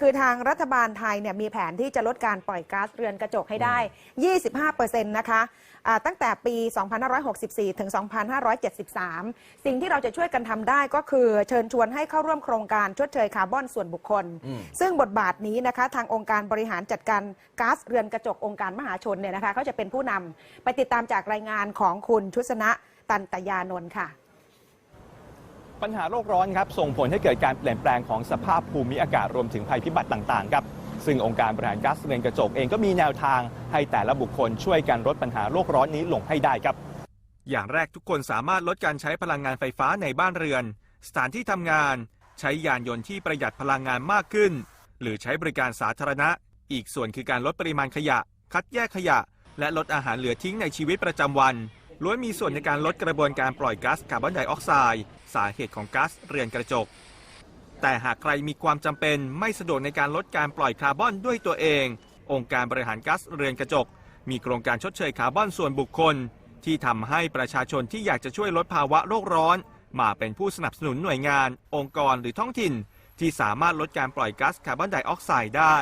คือทางรัฐบาลไทยเนี่ยมีแผนที่จะลดการปล่อยก๊าซเรือนกระจกให้ได้ 25%นะคะอ่าตั้งแต่ปี 2564 ถึง 2573 สิ่งที่เราจะช่วยกันทำได้ก็คือเชิญชวนให้เข้าร่วมโครงการชดเชยคาร์บอนส่วนบุคคลอืมซึ่งบทบาทนี้นะคะทางองค์การบริหารจัดการก๊าซเรือนกระจกองค์การมหาชนเนี่ยนะคะเขาจะเป็นผู้นำไปติดตามจากรายงานของคุณชุสนะตันตยานนท์ค่ะ ปัญหาโลกร้อนครับส่งผลให้เกิดการเปลี่ยนแปลงของสภาพภูมิอากาศรวมถึงภัยพิบัติต่างๆครับซึ่งองค์การบริหารก๊าซเรือนกระจกเองก็มีแนวทางให้แต่ละบุคคลช่วยกันลดปัญหาโลกร้อนนี้ลงให้ได้ครับ อย่างแรกทุกคนสามารถลดการใช้พลังงานไฟฟ้าในบ้านเรือน สถานที่ทำงาน ใช้ยานยนต์ที่ประหยัดพลังงานมากขึ้น หรือใช้บริการสาธารณะ อีกส่วนคือการลดปริมาณขยะ คัดแยกขยะ และลดอาหารเหลือทิ้งในชีวิตประจำวันล้วนมีส่วนในการลดกระบวนการปล่อยก๊าซคาร์บอนไดออกไซด์ สาเหตุของก๊าซเรือนกระจก แต่หากใครมีความจำเป็นไม่สะดวกในการลดการปล่อยคาร์บอนด้วยตัวเอง องค์การบริหารก๊าซเรือนกระจก มีโครงการชดเชยคาร์บอนส่วนบุคคล ที่ทำให้ประชาชนที่อยากจะช่วยลดภาวะโลกร้อน มาเป็นผู้สนับสนุนหน่วยงาน องค์กรหรือท้องถิ่น ที่สามารถลดการปล่อยก๊าซคาร์บอนไดออกไซด์ได้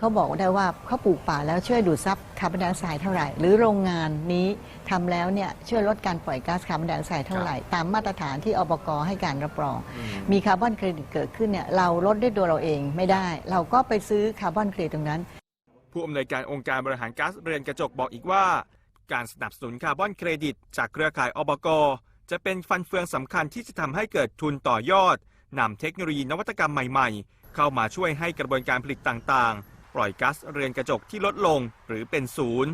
เขาบอกได้ว่าเขาปลูกป่าแล้วช่วยดูดซับคาร์บอนไดออกไซด์เท่าไหร่ หรือโรงงานนี้ทำแล้วเนี่ยช่วยลดการปล่อยก๊าซคาร์บอนไดออกไซด์เท่าไหร่ ตามมาตรฐานที่อบกให้การรับรอง มีคาร์บอนเครดิตเกิดขึ้นเนี่ยเราลดด้วยตัวเราเองไม่ได้ เราก็ไปซื้อคาร์บอนเครดิตตรงนั้น ผู้อำนวยการองค์การบริหารก๊าซเรือนกระจกบอกอีกว่า การสนับสนุนคาร์บอนเครดิต จากเครือข่ายอบกจะเป็นฟันเฟืองสำคัญที่จะทำให้เกิดทุนต่อยอดนำเทคโนโลยีนวัตกรรมใหม่ ๆ เข้ามาช่วยให้กระบวนการผลิตต่างๆ ปล่อยก๊าซเรือนกระจกที่ลดลงหรือเป็นศูนย์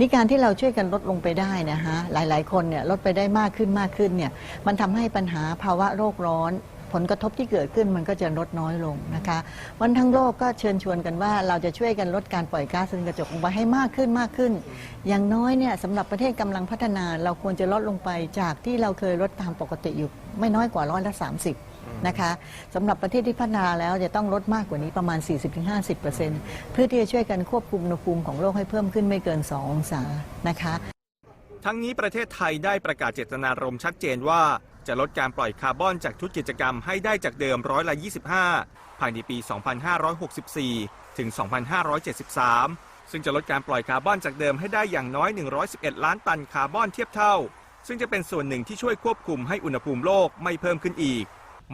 นี่การที่เราช่วยกันลดลงไปได้นะฮะหลาย ๆ คนเนี่ยลดไปได้มากขึ้นมากขึ้นเนี่ยมันทำให้ปัญหาภาวะโลกร้อน ผลกระทบที่เกิดขึ้นมันก็จะลดน้อยลงนะคะวันทั้งโลกก็เชิญชวนกันว่าเราจะช่วยกันลดการปล่อยก๊าซเรือนกระจกลงไปให้มากขึ้นมากขึ้น อย่างน้อยเนี่ยสำหรับประเทศกำลังพัฒนาเราควรจะลดลงไปจากที่เราเคยลดตามปกติอยู่ไม่น้อยกว่าร้อยละ30 นะคะสำหรับประเทศที่พัฒนาแล้วจะต้องลดมากกว่านี้ประมาณ 40-50%เพื่อที่จะช่วยกันควบคุมอุณหภูมิของโลกให้เพิ่มขึ้นไม่เกิน 2 องศานะคะทั้งนี้ประเทศไทยได้ประกาศเจตนารมณ์ชัดเจนว่า จะลดการปล่อยคาร์บอนจากทุกกิจกรรมให้ได้จากเดิมร้อยละ 25 ภายในปี 2564 ถึง 2573 ซึ่งจะลดการปล่อยคาร์บอนจากเดิมให้ได้อย่างน้อย 111 ล้านตันคาร์บอนเทียบเท่า ซึ่งจะเป็นส่วนหนึ่งที่ช่วยควบคุมให้อุณหภูมิโลกไม่เพิ่มขึ้นอีก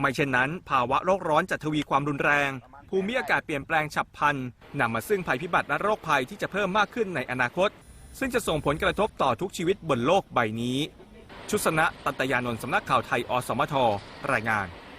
ไม่เช่นนั้น ภาวะโลกร้อนจะทวีความรุนแรง ภูมิอากาศเปลี่ยนแปลงฉับพลันนำมาซึ่งภัยพิบัติและโรคภัยที่จะเพิ่มมากขึ้นในอนาคต ซึ่งจะส่งผลกระทบต่อทุกชีวิตบนโลกใบนี้ ชุสนะตันตยานนท์สำนักข่าวไทยอสมทรายงาน